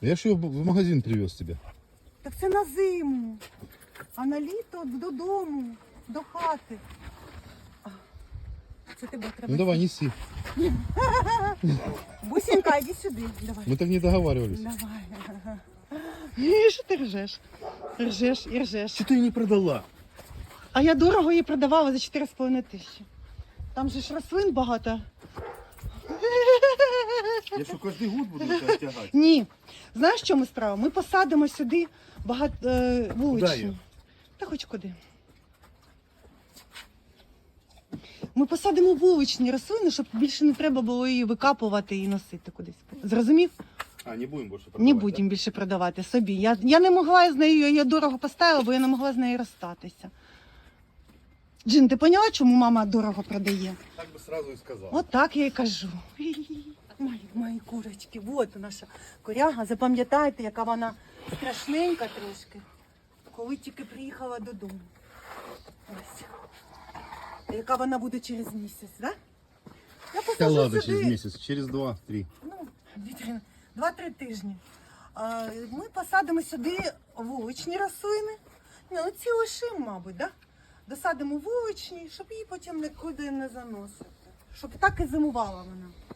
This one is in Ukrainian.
Я ж ее в магазин привез тебе. Так це на зиму. А на літо додому, до хати. А, Це тебе треба. Ну давай, неси. Бусінька, йди сюди. Давай. Мы так не договаривались. Давай. І що ти ржеш? Ржеш і ржеш. Что ты ее не продала? А я дорого її продавала за 4,5 тисячі. Там же ж рослин багато. Я что, каждый год буду тебя тягать? Ні. Знаєш, в чому справа? Ми посадимо сюди багато е, вуличні. Та хоч куди. Ми посадимо вуличні рослини, щоб більше не треба було її викапувати і носити кудись. Зрозумів? А, не будем больше Не будемо більше продавати собі. Я, я не могла з нею, я дорого поставила, бо я не могла з нею розстатися. Джин, ти поняла, чому мама дорого продає? Так бы сразу и сказал. От так я і кажу. Мої, мої курочки, от наша коряга. Запам'ятайте, яка вона страшненька трошки, коли тільки приїхала додому. Ось. Яка вона буде через місяць, так? Да? Я посажу ладно, сюди, через месяц, через два-три. ну, дві-три- два-три тижні. А, ми посадимо сюди вуличні рослини. Ну ці лишимо, мабуть, да? Досадимо вуличні, щоб її потім нікуди не заносити. Щоб так і зимувала вона.